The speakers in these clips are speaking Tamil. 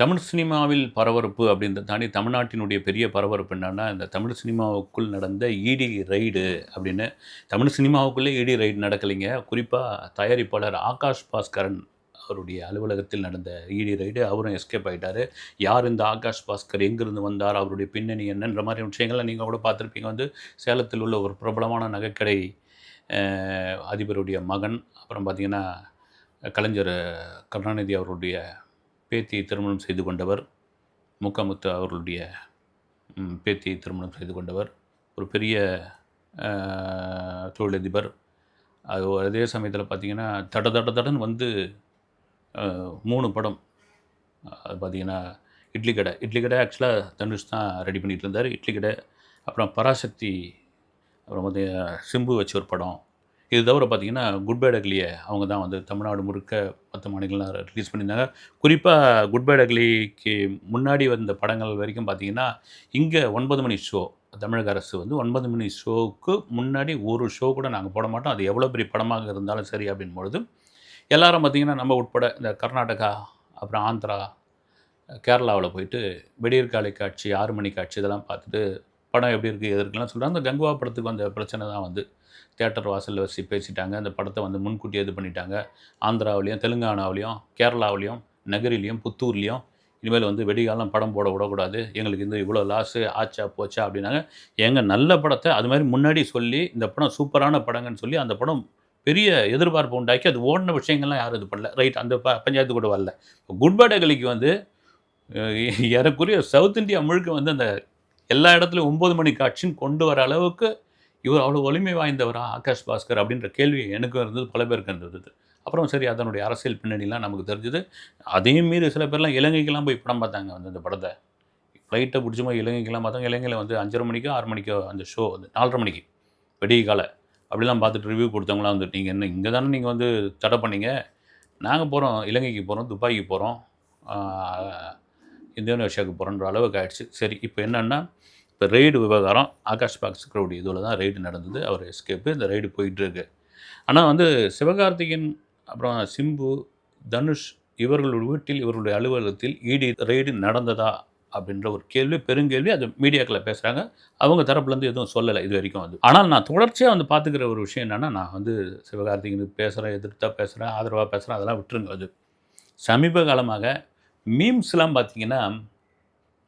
தமிழ் சினிமாவில் பரபரப்பு அப்படின்றத தாண்டி தமிழ்நாட்டினுடைய பெரிய பரபரப்பு என்னன்னா இந்த தமிழ் சினிமாவுக்குள் நடந்த இடி ரைடு அப்படின்னு தமிழ் சினிமாவுக்குள்ளே இடி ரைடு நடக்கலைங்க. குறிப்பாக தயாரிப்பாளர் ஆகாஷ் பாஸ்கரன் அவருடைய அலுவலகத்தில் நடந்த இடி ரைடு அவரும் எஸ்கேப் ஆகிட்டார் யார் இந்த ஆகாஷ் பாஸ்கர்? எங்கிருந்து வந்தார்? அவருடைய பின்னணி என்னன்ற மாதிரி விஷயங்கள்லாம் நீங்கள் கூட பார்த்துருப்பீங்க. வந்து சேலத்தில் உள்ள ஒரு பிரபலமான நகைக்கடை அதிபருடைய மகன் அப்புறம் பார்த்திங்கன்னா கலைஞர் கருணாநிதி அவருடைய பேத்தியை திருமணம் செய்து கொண்டவர் முக்கமுத்து அவர்களுடைய பேத்தியை திருமணம் செய்து கொண்டவர் ஒரு பெரிய தொழிலதிபர். அது அதே சமயத்தில் பார்த்தீங்கன்னா தட தட தடன் வந்து மூணு படம். அது பார்த்தீங்கன்னா இட்லி கடை. இட்லி கடை ஆக்சுவலாக தனுஷ் தான் ரெடி பண்ணிகிட்டு இருந்தார். இட்லி கடை அப்புறம் பராசக்தி அப்புறம் வந்து சிம்பு வச்ச ஒரு படம். இது தவிர பார்த்தீங்கன்னா குட் பை டக்லியை அவங்க தான் வந்து தமிழ்நாடு முழுக்க மற்ற மாநிலங்கள்லாம் ரிலீஸ் பண்ணியிருந்தாங்க. குறிப்பாக குட் பை டக்லிக்கு முன்னாடி வந்த படங்கள் வரைக்கும் பார்த்தீங்கன்னா இங்கே ஒன்பது மணி ஷோ தமிழக அரசு வந்து ஒன்பது மணி ஷோவுக்கு முன்னாடி ஒரு ஷோ கூட நாங்கள் போட மாட்டோம். அது எவ்வளோ பெரிய படமாக இருந்தாலும் சரி அப்படின் பொழுது எல்லாரும் பார்த்திங்கன்னா நம்ம உட்பட இந்த கர்நாடகா அப்புறம் ஆந்திரா கேரளாவில் போயிட்டு வெடியற்காலை காட்சி ஆறு மணி காட்சி இதெல்லாம் பார்த்துட்டு படம் எப்படி இருக்குது எது சொல்கிறாங்க அந்த கங்குவா படத்துக்கு வந்த பிரச்சனை தான் வந்து. தேட்டர் வாசலில் வச்சு பேசிட்டாங்க. அந்த படத்தை வந்து முன்கூட்டி இது பண்ணிட்டாங்க. ஆந்திராவிலையும் தெலுங்கானாவிலையும் கேரளாவிலையும் நகரிலையும் புத்தூர்லேயும் இனிமேல் வந்து வெடிகாலம் படம் போட விடக்கூடாது. எங்களுக்கு இந்த இவ்வளோ லாஸு ஆச்சா போச்சா அப்படின்னாங்க. எங்கள் நல்ல படத்தை அது மாதிரி முன்னாடி சொல்லி இந்த படம் சூப்பரான படங்கன்னு சொல்லி அந்த படம் பெரிய எதிர்பார்ப்பு உண்டாக்கி அது ஓடின விஷயங்கள்லாம் யாரும் இது பண்ணல. ரைட் அந்த ப பஞ்சாயத்து கூட வரல. குட் பை கலிக்கு வந்து ஏறக்குறைய சவுத் இந்தியா முழுக்க வந்து அந்த எல்லா இடத்துலையும் ஒம்பது மணி காட்சின்னு கொண்டு வர அளவுக்கு இவர் அவ்வளோ வலிமை வாய்ந்தவரா ஆகாஷ் பாஸ்கர் அப்படின்ற கேள்வி எனக்கும் இருந்தது பல பேருக்கு இருந்தது. அப்புறம் சரி அதனுடைய அரசியல் பின்னணிலாம் நமக்கு தெரிஞ்சுது. அதையும் மீறி சில பேர்லாம் இலங்கைக்கெல்லாம் போய் படம் பார்த்தாங்க வந்து இந்த படத்தை. ஃப்ளைட்டை பிடிச்சமா இலங்கைக்கெல்லாம் பார்த்தாங்க இலங்கையில் வந்து அஞ்சரை மணிக்கோ ஆறு மணிக்கோ அந்த ஷோ வந்து நாலரை மணிக்கு. வெடிய காலை. அப்படிலாம் பார்த்துட்டு ரிவ்யூ கொடுத்தவங்களாம் வந்து நீங்கள் என்ன இங்கே தானே நீங்கள் வந்து தடை பண்ணீங்க? நாங்கள் போகிறோம் இலங்கைக்கு போகிறோம் துபாய்க்கு போகிறோம் இந்தோனேஷியாவுக்கு போகிறோன்ற அளவுக்கு ஆயிடுச்சு. சரி இப்போ என்னென்னா இப்போ ரெய்டு விவகாரம் ஆகாஷ் பாக்ஸ்கருடைய இதில் தான் ரெய்டு நடந்தது அவர் எஸ்கேப்பு இந்த ரெய்டு போயிட்டுருக்கு ஆனால் வந்து சிவகார்த்திகேயன் அப்புறம் சிம்பு தனுஷ் இவர்களுடைய வீட்டில் இவர்களுடைய அலுவலகத்தில் இடி ரெய்டு நடந்ததா அப்படின்ற ஒரு கேள்வி பெருங்கேள்வி அது மீடியாக்களில் பேசுகிறாங்க அவங்க தரப்புலேருந்து எதுவும் சொல்லலை இது வரைக்கும் வந்து ஆனால் நான் தொடர்ச்சியாக வந்து பார்த்துக்கிற ஒரு விஷயம் என்னென்னா நான் வந்து சிவகார்த்திகனுக்கு பேசுகிறேன் எதிர்த்தா பேசுகிறேன் ஆதரவாக பேசுகிறேன் அதெல்லாம் விட்டுருங்க அது. சமீப காலமாக மீம்ஸ்லாம் பார்த்தீங்கன்னா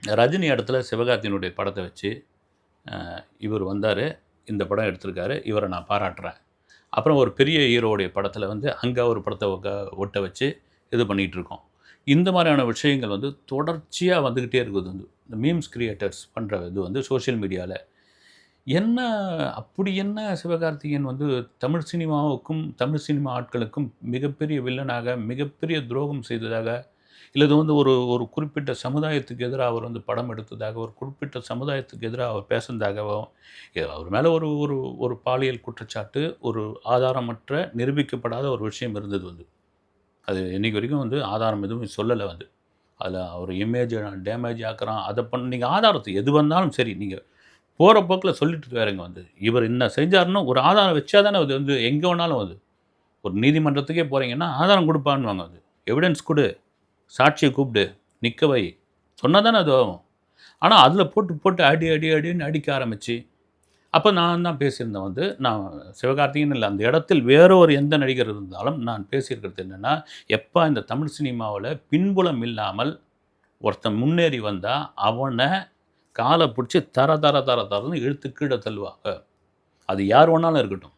ரஜினி இடத்துல சிவகார்த்தியினுடைய படத்தை வச்சு இவர் வந்தார் இந்த படம் எடுத்திருக்காரு இவரை நான் பாராட்டுறேன். அப்புறம் ஒரு பெரிய ஹீரோவுடைய படத்தில் வந்து அங்கே ஒரு படத்தை ஒட்ட வச்சு இது பண்ணிகிட்டு இருக்கோம். இந்த மாதிரியான விஷயங்கள் வந்து தொடர்ச்சியாக வந்துக்கிட்டே இருக்குது. வந்து இந்த மீம்ஸ் கிரியேட்டர்ஸ் பண்ணுற இது வந்து சோஷியல் மீடியாவில் என்ன அப்படி என்ன சிவகார்த்திகேயன் வந்து தமிழ் சினிமாவுக்கும் தமிழ் சினிமா ஆட்களுக்கும் மிகப்பெரிய வில்லனாக மிகப்பெரிய துரோகம் செய்ததாக இல்லை இது வந்து ஒரு ஒரு குறிப்பிட்ட சமுதாயத்துக்கு எதிராக அவர் வந்து படம் எடுத்ததாக ஒரு குறிப்பிட்ட சமுதாயத்துக்கு எதிராக அவர் பேசுனதாகவும் அவர் மேலே ஒரு ஒரு ஒரு பாலியல் குற்றச்சாட்டு ஒரு ஆதாரமற்ற நிரூபிக்கப்படாத ஒரு விஷயம் இருந்தது வந்து. அது இன்றைக்கி வரைக்கும் வந்து ஆதாரம் எதுவும் சொல்லலை வந்து. அதில் அவர் இமேஜ் டேமேஜ் ஆக்குறான் அதை பண்ண நீங்கள் ஆதாரத்தை எது வந்தாலும் சரி நீங்கள் போகிற போக்கில் சொல்லிட்டு வேறங்க வந்து. இவர் என்ன செஞ்சாருன்னு ஒரு ஆதாரம் வச்சா தானே அது வந்து எங்கே வேணாலும் வந்து. ஒரு நீதிமன்றத்துக்கே போகிறீங்கன்னா ஆதாரம் கொடுப்பான்னுவாங்க அது எவிடன்ஸ் கொடு. சாட்சியை கூப்பிடு நிற்க வை. சொன்னால் தானே அது ஆகும். ஆனால் அதில் போட்டு போட்டு அடி அடி அடின்னு அடிக்க ஆரம்பித்து அப்போ நான் தான் பேசியிருந்தேன் வந்து நான் சிவகார்த்திகன் இல்லை அந்த இடத்தில் வேற ஒரு எந்த நடிகர் இருந்தாலும் நான் பேசியிருக்கிறது என்னென்னா எப்போ இந்த தமிழ் சினிமாவில் பின்புலம் இல்லாமல் ஒருத்தன் முன்னேறி வந்தால் அவனை காலை பிடிச்சி தர தர தர தரன்னு இழுத்து கீழே தள்ளுவாங்க. அது யார் வேணாலும் இருக்கட்டும்.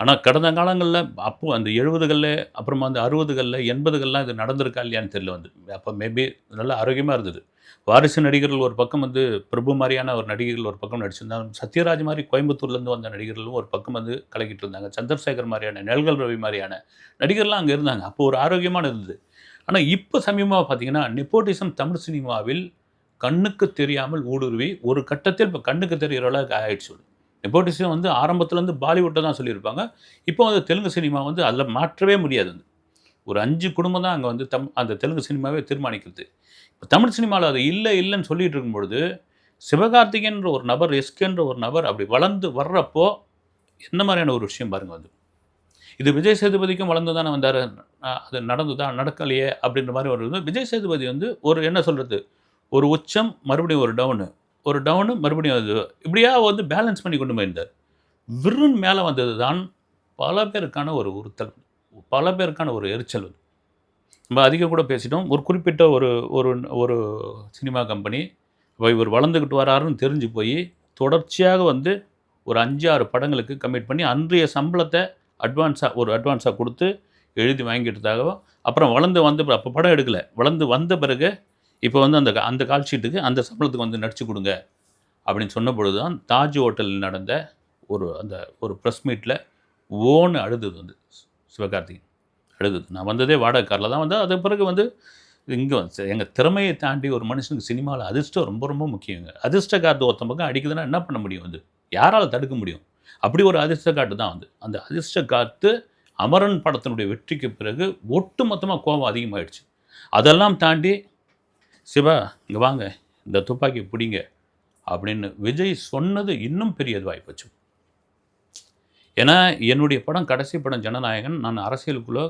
ஆனால் கடந்த காலங்களில் அப்போது அந்த எழுபதுகளில் அப்புறமா அந்த அறுபதுகளில் எண்பதுகள்லாம் இது நடந்திருக்கா இல்லையான்னு தெரியல வந்து. அப்போ மேபி நல்ல ஆரோக்கியமாக இருந்தது. வாரிசு நடிகர்கள் ஒரு பக்கம் வந்து பிரபு மாதிரியான ஒரு நடிகர்கள் ஒரு பக்கம் நடிச்சிருந்தாங்க சத்யராஜ் மாதிரி கோயம்புத்தூர்லேருந்து வந்த நடிகர்களும் ஒரு பக்கம் வந்து கலக்கிட்டு இருந்தாங்க. சந்திரசேகர் மாதிரியான நெல்கல் ரவி மாதிரியான நடிகர்லாம் அங்கே இருந்தாங்க. அப்போ ஒரு ஆரோக்கியமான இருந்தது. ஆனால் இப்போ சமீபமாக பார்த்தீங்கன்னா நெப்போட்டிசம் தமிழ் சினிமாவில் கண்ணுக்கு தெரியாமல் ஊடுருவி ஒரு கட்டத்தில் இப்போ கண்ணுக்கு தெரிகிற அளவுக்கு ஆயிடுச்சு. நெப்போட்டிசம் வந்து ஆரம்பத்துலேருந்து பாலிவுட்டை தான் சொல்லியிருப்பாங்க. இப்போ வந்து தெலுங்கு சினிமா வந்து அதில் மாற்றவே முடியாது. வந்து ஒரு அஞ்சு குடும்பம் தான் அங்கே வந்து தம் அந்த தெலுங்கு சினிமாவே தீர்மானிக்கிறது. இப்போ தமிழ் சினிமாவில் அது இல்லை இல்லைன்னு சொல்லிகிட்டு இருக்கும்பொழுது சிவகார்த்திகேயன்ற ஒரு நபர் எஸ்கேன்ற ஒரு நபர் அப்படி வளர்ந்து வர்றப்போ என்ன மாதிரியான ஒரு விஷயம் பாருங்கள் அது இது விஜய் சேதுபதிக்கும் வளர்ந்து தானே வந்தார். அது நடந்துதா நடக்கலையே அப்படின்ற மாதிரி ஒரு விஜய் சேதுபதி வந்து ஒரு என்ன சொல்கிறது ஒரு உச்சம் மறுபடியும் ஒரு டவுனு. ஒரு டவுனு மறுபடியும் அது இப்படியா வந்து பேலன்ஸ் பண்ணி கொண்டு போயிருந்தார். விருன் மேலே வந்தது தான் பல பேருக்கான ஒரு உறுத்தல் பல பேருக்கான ஒரு எரிச்சல். நம்ம அதிகம் கூட பேசிட்டோம். ஒரு குறிப்பிட்ட ஒரு ஒரு ஒரு சினிமா கம்பெனி இப்போ இவர் வளர்ந்துக்கிட்டு வராருன்னு தெரிஞ்சு போய் தொடர்ச்சியாக வந்து ஒரு அஞ்சு ஆறு படங்களுக்கு கமிட் பண்ணி அன்றைய சம்பளத்தை அட்வான்ஸாக ஒரு அட்வான்ஸாக கொடுத்து எழுதி வாங்கிட்டதாகவும் அப்புறம் வளர்ந்து வந்த பிற- அப்போ படம் எடுக்கலை. வளர்ந்து வந்த பிறகு இப்போ வந்து அந்த அந்த கால் ஷீட்டுக்கு அந்த சம்பளத்துக்கு வந்து நடிச்சு கொடுங்க. அப்படின்னு சொன்ன பொழுது தான் தாஜ் ஹோட்டலில் நடந்த ஒரு அந்த ஒரு ப்ரெஸ் மீட்டில் ஓன்னு அழுதுது வந்து சிவகார்த்திகேயன். அழுதுது. நான் வந்ததே வாடகை காரில் தான் வந்தேன். அதுக்கு பிறகு வந்து இங்கே வந்து எங்கள் திறமையை தாண்டி ஒரு மனுஷனுக்கு சினிமாவில் அதிர்ஷ்டம் ரொம்ப ரொம்ப முக்கியங்க அதிர்ஷ்ட காத்து ஒருத்தன் பக்கம் அடிக்குதுன்னா என்ன பண்ண முடியும் வந்து? யாரால் தடுக்க முடியும்? அப்படி ஒரு அதிர்ஷ்ட காட்டு தான் வந்து. அந்த அதிர்ஷ்ட காத்து அமரன் படத்தினுடைய வெற்றிக்கு பிறகு ஒட்டு மொத்தமாக கோபம் அதிகமாகிடுச்சு அதெல்லாம் தாண்டி சிவா இங்கே வாங்க இந்த துப்பாக்கி பிடிங்க அப்படின்னு விஜய் சொன்னது இன்னும் பெரிய இதுவாகிப்போச்சு ஏன்னா என்னுடைய படம் கடைசி படம் ஜனநாயகன் நான் அரசியலுக்குள்ளே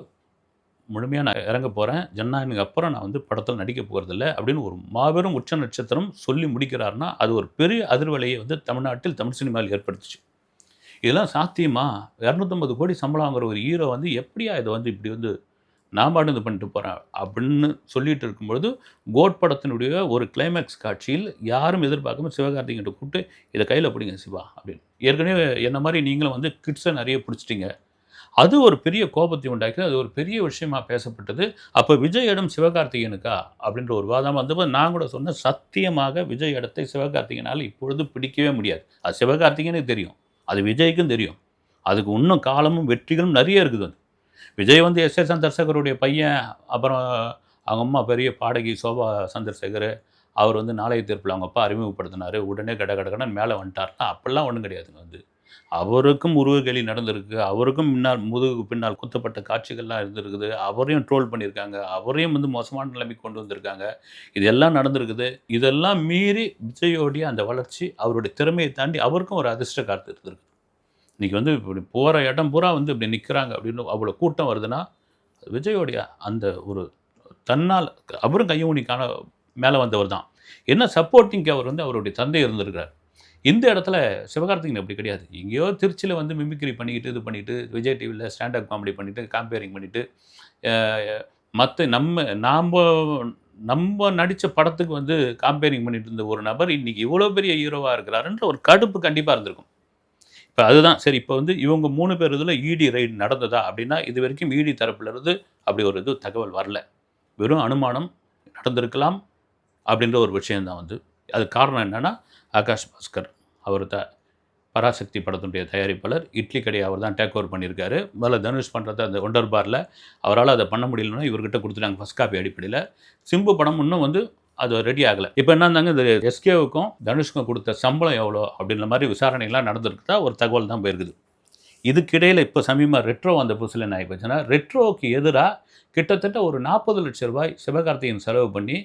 முழுமையாக நான் இறங்க போகிறேன் ஜனநாயகனுக்கு அப்புறம் நான் வந்து படத்தில் நடிக்க போகிறதில்ல அப்படின்னு ஒரு மாபெரும் உச்ச நட்சத்திரம் சொல்லி முடிக்கிறாருன்னா அது ஒரு பெரிய அதிர்வலையை வந்து தமிழ்நாட்டில் தமிழ் சினிமாவில் ஏற்படுத்துச்சு. இதெல்லாம் சாத்தியமா? இரநூத்தம்பது கோடி சம்பளம் வாங்குற ஒரு ஹீரோ வந்து எப்படியா இதை வந்து இப்படி வந்து நான் பாட்டு இது பண்ணிட்டு போகிறேன் அப்படின்னு சொல்லிட்டு இருக்கும்பொழுது கோட் படத்தினுடைய ஒரு கிளைமேக்ஸ் காட்சியில் யாரும் எதிர்பார்க்காம சிவகார்த்திகிட்ட கூப்பிட்டு இதை கையில் பிடிங்க சிவா அப்படின்னு. ஏற்கனவே என்ன மாதிரி நீங்களும் வந்து கிட்ஸை நிறைய பிடிச்சிட்டிங்க. அது ஒரு பெரிய கோபத்தை உண்டாக்கி அது ஒரு பெரிய விஷயமா பேசப்பட்டது. அப்போ விஜய் இடம் சிவகார்த்திகேயனுக்கா? அப்படின்ற ஒரு வாதம் வந்தபோது நான் கூட சொன்னேன் சத்தியமாக விஜய் இடத்தை சிவகார்த்திகேயனால் இப்பொழுது பிடிக்கவே முடியாது. அது சிவகார்த்திகேயனுக்கு தெரியும். அது விஜய்க்கும் தெரியும். அதுக்கு இன்னும் காலமும் வெற்றிகளும் நிறைய இருக்குது அது விஜய் வந்து எஸ் ஏ சந்திரசேகருடைய பையன் அப்புறம் அவங்க அம்மா பெரிய பாடகி சோபா சந்திரசேகர் அவர் வந்து நாளைய தீர்ப்பில் அவங்க அப்பா அறிமுகப்படுத்தினார். உடனே கட கடகடன்னு மேலே வந்துட்டார்லாம் அப்படிலாம் ஒன்றும் கிடையாதுங்க வந்து. அவருக்கும் உருவகேலி நடந்திருக்கு. அவருக்கும் முன்னால் முதுகுக்கு பின்னால் குத்தப்பட்ட காட்சிகள்லாம் இருந்திருக்குது. அவரையும் ட்ரோல் பண்ணியிருக்காங்க. அவரையும் வந்து மோசமான நிலைமைக்கு கொண்டு வந்திருக்காங்க. இதெல்லாம் நடந்திருக்குது. இதெல்லாம் மீறி விஜயோடைய அந்த வளர்ச்சி அவருடைய திறமையை தாண்டி அவருக்கும் ஒரு அதிர்ஷ்ட காத்து இருந்திருக்கு. இன்றைக்கி வந்து இப்படி போகிற இடம் பூரா வந்து இப்படி நிற்கிறாங்க அப்படின்னு அவ்வளோ கூட்டம் வருதுன்னா விஜயோடைய அந்த ஒரு தன்னால் அவரும் கையூனி மேலே வந்தவர் தான். என்ன சப்போர்ட்டிங்க்கு அவர் வந்து அவருடைய தந்தை இருந்திருக்கிறார். இந்த இடத்துல சிவகார்த்திகன் அப்படி கிடையாது. எங்கேயோ திருச்சியில் வந்து மிமிக்ரி பண்ணிக்கிட்டு இது பண்ணிவிட்டு விஜய் டிவியில் ஸ்டாண்டப் காமெடி பண்ணிட்டு காம்பேரிங் பண்ணிட்டு மற்ற நம்ம நாம் நம்ம நடித்த படத்துக்கு வந்து காம்பேரிங் பண்ணிட்டு இருந்த ஒரு நபர் இன்றைக்கி இவ்வளோ பெரிய ஹீரோவாக இருக்கிறாருன்ற ஒரு கடுப்பு கண்டிப்பாக இருந்திருக்கும். இப்போ அதுதான். சரி இப்போ வந்து இவங்க மூணு பேர் இதில் இடி ரைடு நடந்ததா அப்படின்னா இது வரைக்கும் இடி தரப்புலேருந்து அப்படி ஒரு இது தகவல் வரல. வெறும் அனுமானம் நடந்திருக்கலாம் அப்படின்ற ஒரு விஷயந்தான் வந்து. அது காரணம் என்னென்னா ஆகாஷ் பாஸ்கர் அவர் த பராசக்தி படத்தினுடைய தயாரிப்பாளர். இட்லி கடையை அவர் தான் டேக் ஓவர் பண்ணியிருக்காரு. முதல்ல தனுஷ் பண்ணுறது அந்த ஒண்டர் பாரில் அவரால் அதை பண்ண முடியலன்னா இவர்கிட்ட கொடுத்துட்டாங்க ஃபஸ்ட் காப்பி அடிப்படையில். சிம்பு படம் இன்னும் வந்து அது ரெடி ஆகலை. இப்போ என்னந்தாங்க இந்த எஸ்கேவுக்கும் தனுஷ்க்கும் கொடுத்த சம்பளம் எவ்வளோ அப்படின்ற மாதிரி விசாரணைகள்லாம் நடந்திருக்குதா ஒரு தகவல் தான் போயிருக்குது. இதுக்கிடையில் இப்போ சமீபமாக ரெட்ரோ வந்த புதுசில் என்ன ஆகிப்போச்சுன்னா ரெட்ரோவுக்கு எதிராக கிட்டத்தட்ட ஒரு நாற்பது லட்ச ரூபாய் சிவகார்த்திகேயன் செலவு பண்ணி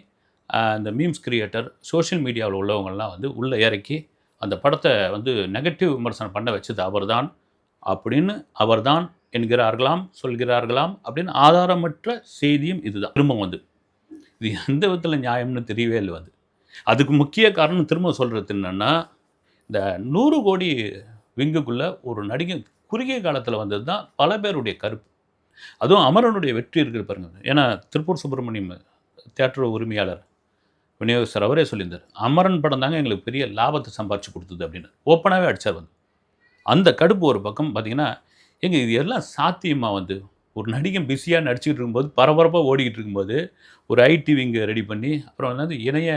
அந்த மீம்ஸ் கிரியேட்டர் சோஷியல் மீடியாவில் உள்ளவங்கள்லாம் வந்து உள்ளே இறக்கி அந்த படத்தை வந்து நெகட்டிவ் விமர்சனம் பண்ண வச்சது அவர்தான் அப்படின்னு அவர்தான் என்கிறார்களாம் சொல்கிறார்களாம் அப்படின்னு ஆதாரமற்ற செய்தியும் இதுதான். திரும்ப வந்து இது எந்த விதத்தில் நியாயம்னு தெரியவே இல்லை வந்து அதுக்கு முக்கிய காரணம் திரும்ப சொல்கிறது என்னென்னா இந்த நூறு கோடி விங்குக்குள்ளே ஒரு நடிகை குறுகிய காலத்தில் வந்தது தான் பல பேருடைய கருப்பு. அதுவும் அமரனுடைய வெற்றி இருக்குது பாருங்க. ஏன்னா திருப்பூர் சுப்பிரமணியம் தேட்டர் உரிமையாளர் விநியோகஸ்தர் அவரே சொல்லியிருந்தார் அமரன் படம் தாங்க எங்களுக்கு பெரிய லாபத்தை சம்பாரிச்சு கொடுத்தது அப்படின்னு. ஓப்பனாகவே அடித்தார் வந்து. அந்த கடுப்பு ஒரு பக்கம் பார்த்திங்கன்னா எங்கள் இது எல்லாம் சாத்தியமாக வந்து ஒரு நடிகன் பிஸியாக நடிச்சுக்கிட்டு இருக்கும்போது பரபரப்பாக ஓடிக்கிட்டு இருக்கும்போது ஒரு ஐடி விங்கு ரெடி பண்ணி அப்புறம் வந்து இணைய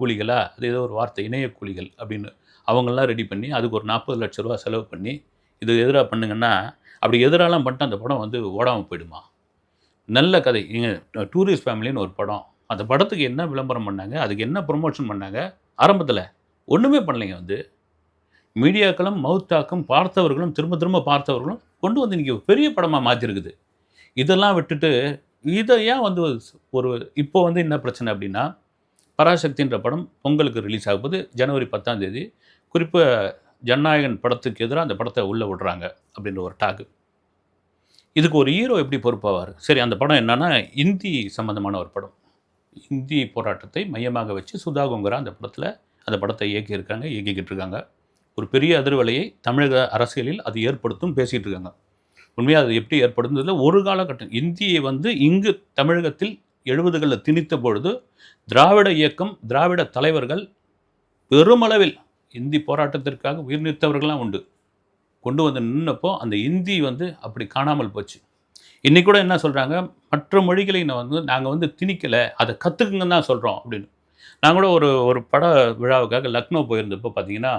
கூலிகளா? அது ஏதோ ஒரு வார்த்தை இணைய கூலிகள் அப்படின்னு அவங்கெல்லாம் ரெடி பண்ணி அதுக்கு ஒரு நாற்பது லட்ச ரூபா செலவு பண்ணி இது எதிராக பண்ணுங்கன்னா அப்படி எதிராலாம் பண்ணிட்டு அந்த படம் வந்து ஓடாமல் போயிடுமா? நல்ல கதை. எங்கள் டூரிஸ்ட் ஃபேமிலின்னு ஒரு படம். அந்த படத்துக்கு என்ன விளம்பரம் பண்ணாங்க? அதுக்கு என்ன ப்ரொமோஷன் பண்ணாங்க? ஆரம்பத்தில் ஒன்றுமே பண்ணலைங்க வந்து. மீடியாக்களும் மவுத்தாக்கும் பார்த்தவர்களும் திரும்ப திரும்ப பார்த்தவர்களும் கொண்டு வந்து இன்றைக்கி பெரிய படமாக மாற்றிருக்குது இதெல்லாம் விட்டுட்டு இதை ஏன் வந்து ஒரு இப்போ வந்து என்ன பிரச்சனை அப்படின்னா பராசக்தின்ற படம் பொங்கலுக்கு ரிலீஸ் ஆகும்போது ஜனவரி பத்தாம் தேதி குறிப்பாக ஜனநாயகன் படத்துக்கு எதிராக அந்த படத்தை உள்ளே விடுறாங்க அப்படின்ற ஒரு டாக்கு இதுக்கு ஒரு ஹீரோ எப்படி பொறுப்பாவார்? சரி அந்த படம் என்னன்னா இந்தி சம்மந்தமான ஒரு படம். இந்தி போராட்டத்தை மையமாக வச்சு சுதா கொங்கரா அந்த படத்தில் அந்த படத்தை இயக்கியிருக்காங்க இயக்கிக்கிட்டு இருக்காங்க. ஒரு பெரிய அதிர்வலையை தமிழக அரசியலில் அது ஏற்படுத்தும் பேசிகிட்டு இருக்காங்க. உண்மையாக அது எப்படி ஏற்படுந்ததில் ஒரு காலகட்டம். இந்தியை வந்து இங்கு தமிழகத்தில் எழுபதுகளில் திணித்த பொழுது திராவிட இயக்கம் திராவிட தலைவர்கள் பெருமளவில் இந்தி போராட்டத்திற்காக உயிர் நீத்தவர்கள்லாம் உண்டு. கொண்டு வந்து நின்னப்போ அந்த இந்தி வந்து அப்படி காணாமல் போச்சு. இன்றைக்கூட கூட என்ன சொல்கிறாங்க மற்ற மொழிகளை நான் வந்து நாங்கள் வந்து திணிக்கலை அதை கற்றுக்குங்கன்னு தான் சொல்கிறோம் அப்படின்னு. நான் கூட ஒரு ஒரு பட விழாவுக்காக லக்னோ போயிருந்தப்போ பார்த்தீங்கன்னா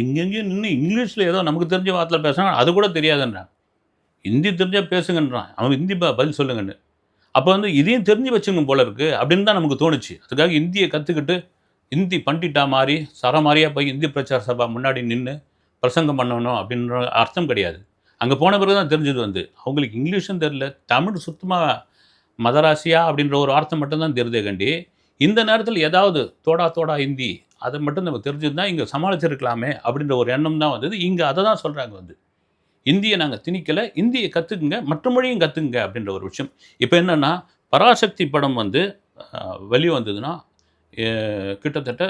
எங்கெங்கேயும் நின்று இங்கிலீஷில் ஏதோ நமக்கு தெரிஞ்ச வார்த்தையில் பேசுகிறாங்க அது கூட தெரியாதுன்றாங்க. ஹிந்தி தெரிஞ்சால் பேசுங்கன்றான். அவன் ஹிந்தி பதில் சொல்லுங்கன்னு. அப்போ வந்து இதையும் தெரிஞ்சு வச்சுக்கணும் போல இருக்கு அப்படின்னு தான் நமக்கு தோணுச்சு. அதுக்காக ஹிந்தியை கற்றுக்கிட்டு ஹிந்தி பண்டிட்டா மாதிரி சர மாதிரியாக போய் இந்தி பிரச்சார சபா முன்னாடி நின்று பிரசங்கம் பண்ணணும் அப்படின்ற அர்த்தம் கிடையாது. அங்கே போன பிறகு தான் தெரிஞ்சது வந்து. அவங்களுக்கு இங்கிலீஷும் தெரில தமிழ் சுத்தமாக மதராசியா அப்படின்ற ஒரு வார்த்தை மட்டும்தான் தெரிஞ்சே கண்டி. இந்த நேரத்தில் ஏதாவது தோடா தோடா ஹிந்தி அதை மட்டும் நம்ம தெரிஞ்சிருந்தால் இங்கே சமாளிச்சிருக்கலாமே அப்படின்ற ஒரு எண்ணம் தான் வந்தது. இங்கே அதை தான் சொல்கிறாங்க வந்து. இந்தியை நாங்கள் திணிக்கலை இந்தியை கற்றுக்குங்க மற்ற மொழியும் கற்றுக்குங்க அப்படின்ற ஒரு விஷயம். இப்போ என்னென்னா பராசக்தி படம் வந்து அஹ், வெளி வந்ததுன்னா கிட்டத்தட்ட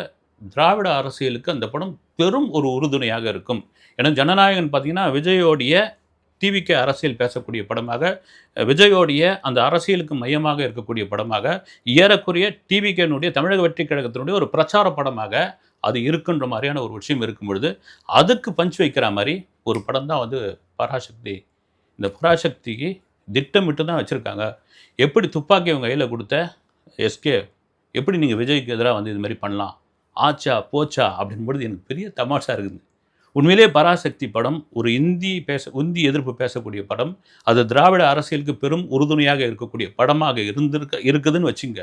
திராவிட அரசியலுக்கு அந்த படம் பெரும் ஒரு உறுதுணையாக இருக்கும். ஏன்னா ஜனநாயகன் பார்த்தீங்கன்னா விஜயோடைய டிவிக்கு அரசியல் பேசக்கூடிய படமாக விஜயோடைய அந்த அரசியலுக்கு மையமாக இருக்கக்கூடிய படமாக ஏறக்குறைய டிவிகேனுடைய தமிழக வெற்றி கழகத்தினுடைய ஒரு பிரச்சார படமாக அது இருக்குன்ற மாதிரியான ஒரு விஷயம் இருக்கும் பொழுது அதுக்கு பஞ்ச் வைக்கிற மாதிரி ஒரு படம் தான் வந்து பராசக்தி. இந்த பராசக்திக்கு திட்டமிட்டு தான் வச்சுருக்காங்க. எப்படி துப்பாக்கி அவங்க கையில் கொடுத்த எஸ்கே எப்படி நீங்கள் விஜய்க்கு எதிராக வந்து இது மாதிரி பண்ணலாம்? ஆச்சா போச்சா அப்படின்பொழுது எனக்கு பெரிய தமாஷா இருக்குது. உண்மையிலே பராசக்தி படம் ஒரு இந்தி பேச இந்தி எதிர்ப்பு பேசக்கூடிய படம். அது திராவிட அரசியலுக்கு பெரும் உறுதுணையாக இருக்கக்கூடிய படமாக இருந்திருக்க இருக்குதுன்னு வச்சுங்க.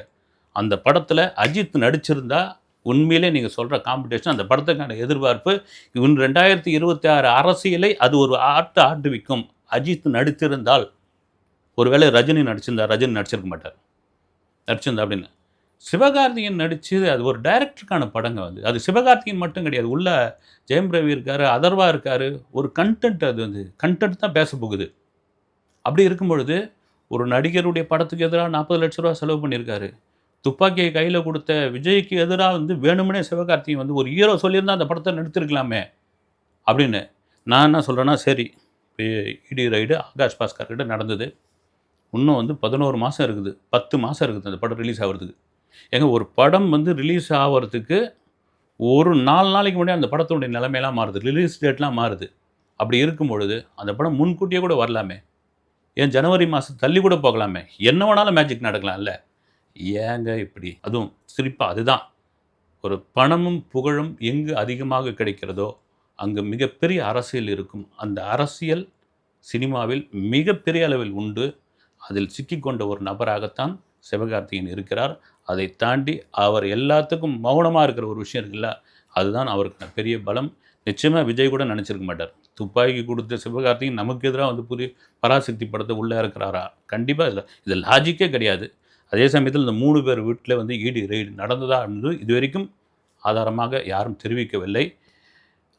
அந்த படத்தில் அஜித் நடிச்சிருந்தா உண்மையிலே நீங்கள் சொல்கிற காம்படிஷன் அந்த படத்துக்கான எதிர்பார்ப்பு இவன் ரெண்டாயிரத்தி இருபத்தி ஆறு அரசியலை அது ஒரு ஆட்டு ஆட்டுவிக்கும் அஜித் நடித்திருந்தால் ஒருவேளை ரஜினி நடிச்சிருந்தார் ரஜினி நடிச்சிருக்க மாட்டார். நடிச்சிருந்தா அப்படின்னு. சிவகார்த்திகேயன் நடித்தது அது ஒரு டைரக்டருக்கான படங்க வந்து. அது சிவகார்த்திகேயன் மட்டும் கிடையாது உள்ள ஜெயம் ரவி இருக்கார் அதர்வா இருக்கார் ஒரு கண்டென்ட் அது வந்து. கண்டென்ட் தான் பேச போகுது. அப்படி இருக்கும் பொழுது ஒரு நடிகருடைய படத்துக்கு எதிராக நாற்பது லட்ச ரூபா செலவு பண்ணியிருக்காரு. துப்பாக்கியை கையில் கொடுத்த விஜய்க்கு எதிராக வந்து வேணுமனே சிவகார்த்திகேயன் வந்து ஒரு ஹீரோ சொல்லியிருந்தா அந்த படத்தை நடித்திருக்கலாமே அப்படின்னு நான் என்ன சொல்கிறேன்னா சரி இடி ரைடு ஆகாஷ் பாஸ்கர் கிட்ட நடந்தது. இன்னும் வந்து பதினோரு மாதம் இருக்குது. பத்து மாதம் இருக்குது அந்த படம் ரிலீஸ் ஆகிறதுக்கு. ஏங்க ஒரு படம் வந்து ரிலீஸ் ஆகிறதுக்கு ஒரு நாலு நாளைக்கு முன்னாடி அந்த படத்துடைய நிலைமையெல்லாம் மாறுது. ரிலீஸ் டேட்லாம் மாறுது. அப்படி இருக்கும் பொழுது அந்த படம் முன்கூட்டியே கூட வரலாமே. ஏன் ஜனவரி மாதம் தள்ளி கூட போகலாமே. என்ன வேணாலும் மேஜிக் நடக்கலாம்ல. ஏங்க இப்படி? அதுவும் சிரிப்பாக அதுதான். ஒரு பணமும் புகழும் எங்கு அதிகமாக கிடைக்கிறதோ அங்கு மிகப்பெரிய அரசியல் இருக்கும். அந்த அரசியல் சினிமாவில் மிகப்பெரிய அளவில் உண்டு. அதில் சிக்கிக்கொண்ட ஒரு நபராகத்தான் சிவகார்த்திகேயன் இருக்கிறார். அதை தாண்டி அவர் எல்லாத்துக்கும் மௌனமாக இருக்கிற ஒரு விஷயம் இருக்குல்ல அதுதான் அவருக்கு பெரிய பலம். நிச்சயமாக விஜய் கூட நினச்சிருக்க மாட்டார். துப்பாக்கி கொடுத்த சிவகார்த்திகேயன் நமக்கு எதிராக வந்து புதிய பராசக்தி படத்தை உள்ளே இருக்கிறாரா கண்டிப்பாக இல்லை. இது லாஜிக்கே கிடையாது. அதே சமயத்தில் இந்த மூணு பேர் வீட்டில் வந்து ஈடு ரெய்டு நடந்ததா என்பது இது வரைக்கும் ஆதாரமாக யாரும் தெரிவிக்கவில்லை.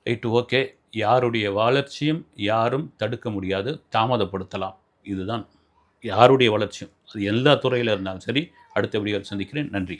Right okay. யாருடைய வளர்ச்சியும் யாரும் தடுக்க முடியாது. தாமதப்படுத்தலாம். இதுதான் யாருடைய வளர்ச்சியும். அது எல்லா துறையில் இருந்தாலும் சரி. அடுத்த வீடியோவில் சந்திக்கிறேன். நன்றி.